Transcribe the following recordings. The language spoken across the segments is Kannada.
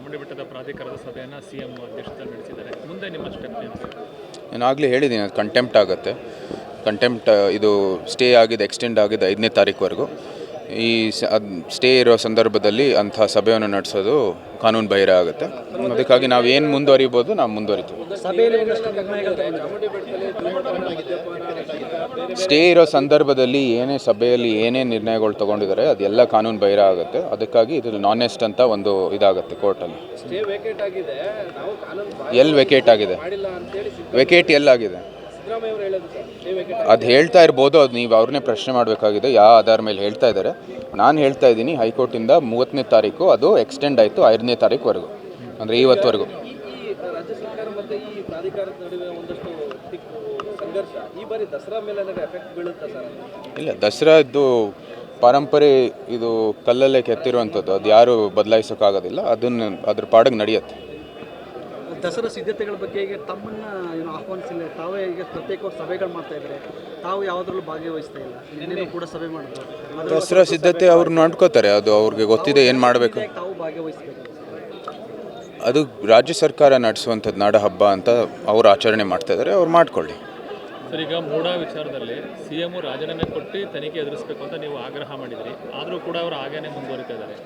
ಚಾಮುಂಡಿ ಬೆಟ್ಟದ ಪ್ರಾಧಿಕಾರದ ಸಭೆಯನ್ನು ಸಿ ಎಂ ಅಧ್ಯಕ್ಷತೆಯಲ್ಲಿ ನಡೆಸಿದ್ದಾರೆ. ಮುಂದೆ ನಿಮ್ಮ ಸ್ಟೆಪ್ ನಾನು ಆಗಲೇ ಹೇಳಿದ್ದೀನಿ, ಅದು ಕಂಟೆಂಪ್ಟ್ ಆಗುತ್ತೆ. ಕಂಟೆಂಪ್ಟ್ ಇದು ಸ್ಟೇ ಆಗಿದೆ ಎಕ್ಸ್ಟೆಂಡ್ ಆಗಿದೆ ಐದನೇ ತಾರೀಕುವರೆಗೂ. ಈ ಸ್ಟೇ ಇರೋ ಸಂದರ್ಭದಲ್ಲಿ ಅಂಥ ಸಭೆಯನ್ನು ನಡೆಸೋದು ಕಾನೂನು ಬಾಹಿರ ಆಗುತ್ತೆ. ಅದಕ್ಕಾಗಿ ನಾವು ಏನು ಮುಂದುವರಿಬೋದು, ನಾವು ಮುಂದುವರಿತೀವಿ. ಸಭೆಯಲ್ಲಿ ಒಂದಷ್ಟು ನಿರ್ಣಯಗಳು ಸ್ಟೇ ಇರೋ ಸಂದರ್ಭದಲ್ಲಿ ಏನೇ ಸಭೆಯಲ್ಲಿ ಏನೇ ನಿರ್ಣಯಗಳು ತಗೊಂಡಿದ್ದಾರೆ ಅದೆಲ್ಲ ಕಾನೂನು ಬಾಹಿರ ಆಗುತ್ತೆ. ಅದಕ್ಕಾಗಿ ಇದು ಎಸ್ಟ್ ಅಂತ ಒಂದು ಇದಾಗುತ್ತೆ ಕೋರ್ಟಲ್ಲಿ. ಸ್ಟೇ ವೇಕೆಟ್ ಆಗಿದೆ. ನಾವು ಕಾನೂನು ಎಲ್ಲಿ ವೆಕೇಟ್ ಆಗಿದೆ? ಮಾಡಿಲ್ಲ ಅಂತೇಳಿ ವೆಕೇಟ್ ಎಲ್ಲಾಗಿದೆ? ಸಿದ್ದರಾಮಯ್ಯ ಅವರು ಹೇಳೋದು ಸರ್ ಸ್ಟೇ ವೇಕೆಟ್ ಅದು ಹೇಳ್ತಾ ಇರ್ಬೋದು ಅದು ನೀವು ಅವ್ರನ್ನೇ ಪ್ರಶ್ನೆ ಮಾಡಬೇಕಾಗಿದೆ ಯಾವ ಆಧಾರ ಮೇಲೆ ಹೇಳ್ತಾ ಇದ್ದಾರೆ. ನಾನು ಹೇಳ್ತಾ ಇದ್ದೀನಿ ಹೈಕೋರ್ಟಿಂದ ಮೂವತ್ತನೇ ತಾರೀಕು ಅದು ಎಕ್ಸ್ಟೆಂಡ್ ಆಯಿತು ಐದನೇ ತಾರೀಕುವರೆಗೂ ಅಂದರೆ ಇವತ್ತುವರೆಗೂ. ಸರ್ಕಾರ ಮತ್ತೆ ಈ ಪ್ರಾಧಿಕಾರದ ನಡುವೆ ಒಂದಷ್ಟು ತಿಕ್ಕು ಸಂಘರ್ಷ ಈ ಬಾರಿ ದಸರಾ ಮೇಲೆ ಎಫೆಕ್ಟ್ ಬೀಳುತ್ತಾ ಸರ್? ಇಲ್ಲ ದಸರಾದ್ದು ಪರಂಪರೆ ಇದು ಕಲ್ಲಲ್ಲೇ ಕೆತ್ತಿರುವಂಥದ್ದು. ಅದು ಯಾರು ಬದಲಾಯಿಸೋಕ್ಕಾಗೋದಿಲ್ಲ. ಅದನ್ನು ಅದ್ರ ಪಾಡಿಗೆ ನಡೆಯುತ್ತೆ. ದಸರಾ ಸಿದ್ಧತೆಗಳ ಬಗ್ಗೆ ಈಗ ತಮ್ಮನ್ನ ಏನು ಆಹ್ವಾನಿಸಿಲ್ಲ. ತಾವೇ ಈಗ ಪ್ರತ್ಯೇಕ ಸಭೆಗಳು ಮಾಡ್ತಾ ಇದ್ದಾರೆ ತಾವು ಯಾವುದ್ರಲ್ಲೂ ಭಾಗವಹಿಸ್ತಾ ಇಲ್ಲ. ನಿನ್ನೆ ಕೂಡ ಸಭೆ ಮಾಡಿದ್ರು. ದಸರಾ ಸಿದ್ಧತೆ ಅವ್ರು ನೋಡ್ಕೋತಾರೆ. ಅದು ಅವ್ರಿಗೆ ಗೊತ್ತಿದೆ ಏನು ಮಾಡಬೇಕು? ತಾವು ಭಾಗವಹಿಸಬೇಕು. ಅದು ರಾಜ್ಯ ಸರ್ಕಾರ ನಡೆಸುವಂಥದ್ದು ನಾಡ ಹಬ್ಬ ಅಂತ ಅವರು ಆಚರಣೆ ಮಾಡ್ತಾ ಇದ್ದಾರೆ ಅವ್ರು ಮಾಡ್ಕೊಳ್ಳಿ. ಸರ್ ಈಗ ಮೂಡ ವಿಚಾರದಲ್ಲಿ ಸಿ ಎಂ ರಾಜೀನಾಮೆ ಕೊಟ್ಟು ತನಿಖೆ ಎದುರಿಸಬೇಕು ಅಂತ ನೀವು ಆಗ್ರಹ ಮಾಡಿದ್ರಿ. ಆದರೂ ಕೂಡ ಅವರು ಹಾಗೇನೆ ಮುಂದುವರಿತಾ ಇದ್ದಾರೆ.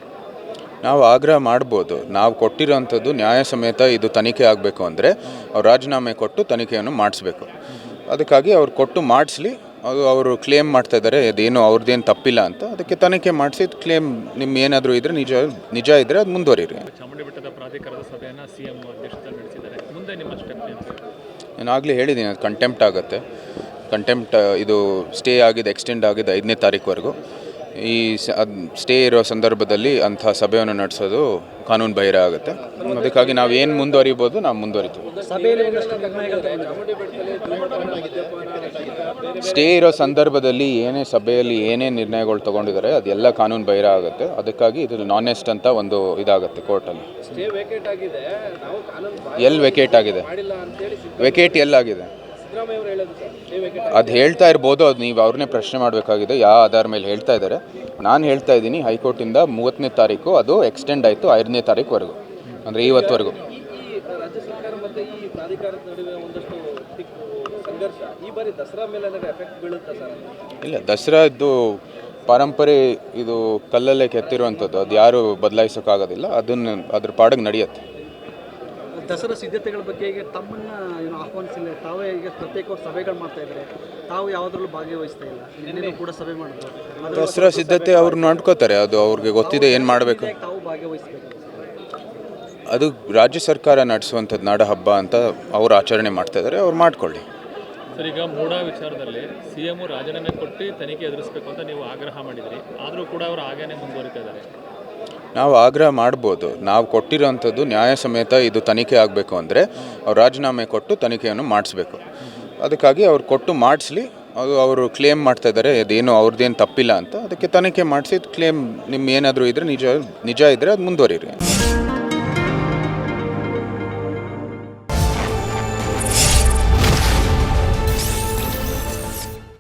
ನಾವು ಆಗ್ರಹ ಮಾಡ್ಬೋದು. ನಾವು ಕೊಟ್ಟಿರೋಂಥದ್ದು ನ್ಯಾಯ ಸಮೇತ ಇದು ತನಿಖೆ ಆಗಬೇಕು ಅಂದರೆ ಅವ್ರು ರಾಜೀನಾಮೆ ಕೊಟ್ಟು ತನಿಖೆಯನ್ನು ಮಾಡಿಸ್ಬೇಕು. ಅದಕ್ಕಾಗಿ ಅವ್ರು ಕೊಟ್ಟು ಮಾಡಿಸ್ಲಿ ಅದು ಅವರು ಕ್ಲೇಮ್ ಮಾಡ್ತಾ ಇದ್ದಾರೆ ಅದೇನು ಅವ್ರದ್ದೇನು ತಪ್ಪಿಲ್ಲ ಅಂತ. ಅದಕ್ಕೆ ತನಿಖೆ ಮಾಡಿಸಿ ಕ್ಲೇಮ್ ನಿಮ್ಮ ಏನಾದರೂ ಇದ್ದರೆ ನಿಜ ನಿಜ ಇದ್ದರೆ ಅದು ಮುಂದುವರಿರಿ. ನಾನು ಆಗಲೇ ಹೇಳಿದ್ದೀನಿ ಅದು ಕಂಟೆಂಪ್ಟ್ ಆಗುತ್ತೆ. ಕಂಟೆಂಪ್ಟ್ ಇದು ಸ್ಟೇ ಆಗಿದೆ ಎಕ್ಸ್ಟೆಂಡ್ ಆಗಿದೆ ಐದನೇ ತಾರೀಕುವರೆಗೂ. ಈ ಸ್ಟೇ ಇರೋ ಸಂದರ್ಭದಲ್ಲಿ ಅಂಥ ಸಭೆಯನ್ನು ನಡೆಸೋದು ಕಾನೂನು ಬಾಹಿರ ಆಗುತ್ತೆ. ಅದಕ್ಕಾಗಿ ನಾವು ಏನು ಮುಂದುವರಿಬೋದು ನಾವು ಮುಂದುವರಿತೀವಿ. ಸ್ಟೇ ಇರೋ ಸಂದರ್ಭದಲ್ಲಿ ಏನೇ ಸಭೆಯಲ್ಲಿ ಏನೇ ನಿರ್ಣಯಗಳು ತಗೊಂಡಿದ್ದಾರೆ ಅದೆಲ್ಲ ಕಾನೂನು ಬಾಹಿರ ಆಗುತ್ತೆ. ಅದಕ್ಕಾಗಿ ಇದು ನಾನೆಸ್ಟ್ ಅಂತ ಒಂದು ಇದಾಗುತ್ತೆ ಕೋರ್ಟಲ್ಲಿ. ಎಲ್ಲಿ ವೆಕೇಟ್ ಆಗಿದೆ. ವೆಕೇಟ್ ಎಲ್ಲಾಗಿದೆ. ಅದು ಹೇಳ್ತಾ ಇರ್ಬೋದು ಅದು ನೀವು ಅವ್ರನ್ನೇ ಪ್ರಶ್ನೆ ಮಾಡಬೇಕಾಗಿದೆ ಯಾವ ಆಧಾರ ಮೇಲೆ ಹೇಳ್ತಾ ಇದ್ದಾರೆ. ನಾನು ಹೇಳ್ತಾ ಇದ್ದೀನಿ ಹೈಕೋರ್ಟಿಂದ ಮೂವತ್ತನೇ ತಾರೀಕು ಅದು ಎಕ್ಸ್ಟೆಂಡ್ ಆಯಿತು ಐದನೇ ತಾರೀಕುವರೆಗೂ ಅಂದರೆ ಇವತ್ತವರೆಗೂ ಇಲ್ಲ ದಸರಾ ಇದ್ದು ಪಾರಂಪರೆ ಇದು ಕಲ್ಲಲ್ಲೇ ಕೆತ್ತಿರುವಂಥದ್ದು ಅದು ಯಾರು ಬದಲಾಯಿಸೋಕ್ಕಾಗೋದಿಲ್ಲ ಅದನ್ನು ಅದ್ರ ಪಾಡಿಗೆ ನಡೆಯುತ್ತೆ. ದಸರಾ ಸಿದ್ಧತೆಗಳ ಬಗ್ಗೆ ಈಗ ತಮ್ಮನ್ನ ಏನು ಆಹ್ವಾನಿಸಿಲ್ಲ. ತಾವೇ ಈಗ ಪ್ರತ್ಯೇಕವಾಗಿ ಸಭೆಗಳು ಮಾಡ್ತಾ ಇದ್ದಾರೆ. ತಾವು ಯಾವುದ್ರಲ್ಲೂ ಭಾಗವಹಿಸ್ತಾ ಇಲ್ಲ. ನಿನ್ನೆ ಕೂಡ ಸಭೆ ಮಾಡಿದ್ರು ದಸರಾ ಸಿದ್ಧತೆ ಅವ್ರು ನೋಡ್ಕೋತಾರೆ. ಅದು ಅವ್ರಿಗೆ ಗೊತ್ತಿದೆ ಏನು ಮಾಡಬೇಕು. ತಾವು ಭಾಗವಹಿಸ್ಬೇಕು. ಅದು ರಾಜ್ಯ ಸರ್ಕಾರ ನಡೆಸುವಂಥದ್ದು ನಾಡ ಹಬ್ಬ ಅಂತ ಅವ್ರು ಆಚರಣೆ ಮಾಡ್ತಾ ಇದ್ದಾರೆ. ಅವ್ರು ಮಾಡ್ಕೊಳ್ಳಿ. ಸರ್ ಈಗ ಮೂಡ ವಿಚಾರದಲ್ಲಿ ಸಿ ಎಂ ರಾಜೀನಾಮೆ ಕೊಟ್ಟು ತನಿಖೆ ಎದುರಿಸಬೇಕು ಅಂತ ನೀವು ಆಗ್ರಹ ಮಾಡಿದ್ರಿ. ಆದರೂ ಕೂಡ ಅವರು ಹಾಗೇನೆ ಮುಂದುವರಿತಾ ಇದ್ದಾರೆ. ನಾವು ಆಗ್ರಹ ಮಾಡ್ಬೋದು. ನಾವು ಕೊಟ್ಟಿರೋವಂಥದ್ದು ನ್ಯಾಯ ಸಮೇತ ಇದು ತನಿಖೆ ಆಗಬೇಕು ಅಂದರೆ ಅವ್ರು ರಾಜೀನಾಮೆ ಕೊಟ್ಟು ತನಿಖೆಯನ್ನು ಮಾಡಿಸ್ಬೇಕು. ಅದಕ್ಕಾಗಿ ಅವ್ರು ಕೊಟ್ಟು ಮಾಡಿಸ್ಲಿ, ಅದು ಅವರು ಕ್ಲೇಮ್ ಮಾಡ್ತಾ ಇದ್ದಾರೆ, ಅದೇನು ಅವ್ರದ್ದೇನು ತಪ್ಪಿಲ್ಲ ಅಂತ. ಅದಕ್ಕೆ ತನಿಖೆ ಮಾಡಿಸಿ ಕ್ಲೇಮ್ ನಿಮ್ಮ ಏನಾದರೂ ಇದ್ದರೆ ನಿಜ ನಿಜ ಇದ್ದರೆ ಅದು ಮುಂದುವರಿರಿ.